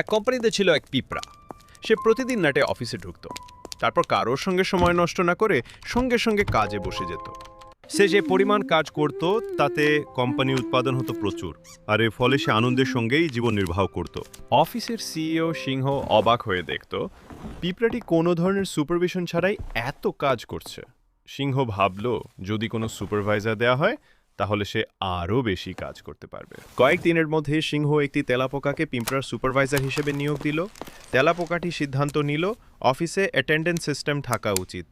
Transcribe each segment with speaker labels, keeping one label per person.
Speaker 1: এক কোম্পানিতে ছিল এক পিঁপড়া। সে প্রতিদিন নাটে অফিসে ঢুকতো। তারপর কারোর সঙ্গে সময় নষ্ট না করে সঙ্গে সঙ্গে কাজে বসে যেত। সে যে পরিমাণ কাজ করত, তাতে কোম্পানি উৎপাদন হতো প্রচুর, আর এর ফলে সে আনন্দের সঙ্গেই জীবন নির্বাহ করত। অফিসের সিইও সিংহ অবাক হয়ে দেখত, পিঁপড়াটি কোনো ধরনের সুপারভিশন ছাড়াই এত কাজ করছে। সিংহ ভাবল, যদি কোনো সুপারভাইজার দেওয়া হয় তাহলে সে আরও বেশি কাজ করতে পারবে। কয়েকদিনের মধ্যে সিংহ একটি তেলাপোকাকে পিঁপড়ার সুপারভাইজার হিসেবে নিয়োগ দিল। তেলাপোকাটি সিদ্ধান্ত নিল অফিসে অ্যাটেন্ডেন্স সিস্টেম থাকা উচিত।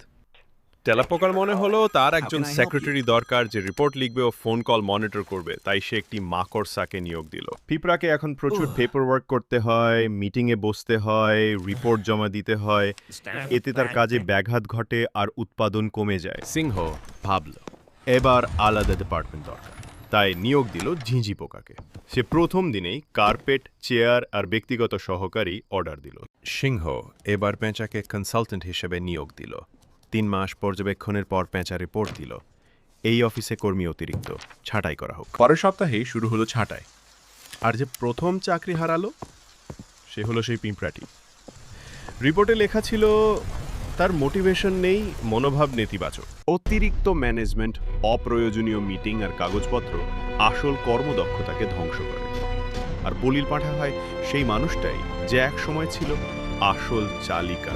Speaker 1: তেলাপোকার মনে হলো তার একজন সেক্রেটারি দরকার যে রিপোর্ট লিখবে ও ফোন কল মনিটর করবে তাই সে একটি মাকড়সাকে নিয়োগ দিল। পিঁপড়াকে এখন প্রচুর পেপার ওয়ার্ক করতে হয় মিটিংয়ে বসতে হয় রিপোর্ট জমা দিতে হয়। এতে তার কাজে ব্যাঘাত ঘটে আর উৎপাদন কমে যায়। সিংহ ভাবল এবার আলাদা ডিপার্টমেন্ট দরকার। তাই নিয়োগ দিল ঝিঁঝি পোকাকে। সে প্রথম দিনেই কার্পেট চেয়ার আর ব্যক্তিগত সহকারী অর্ডার দিল। সিংহ এবার পেঁচাকে কনসালটেন্ট হিসেবে নিয়োগ দিল। তিন মাস পর্যবেক্ষণের পর পেঁচা রিপোর্ট দিল। এই অফিসে কর্মী অতিরিক্ত। ছাঁটাই করা হোক।
Speaker 2: পরের সপ্তাহেই শুরু হলো ছাঁটাই।
Speaker 1: আর যে প্রথম চাকরি হারালো, সে হলো সেই পিঁপড়াটি। রিপোর্টে লেখা ছিল তার মোটিভেশন নেই, মনোভাব নেতিবাচক। অতিরিক্ত ম্যানেজমেন্ট অপ্রয়োজনীয় মিটিং আর কাগজপত্র আসল কর্মদক্ষতাকে ধ্বংস করে। আর বলির পাঠা হয়, সেই মানুষটাই যে এক সময় ছিল আসল চালিকা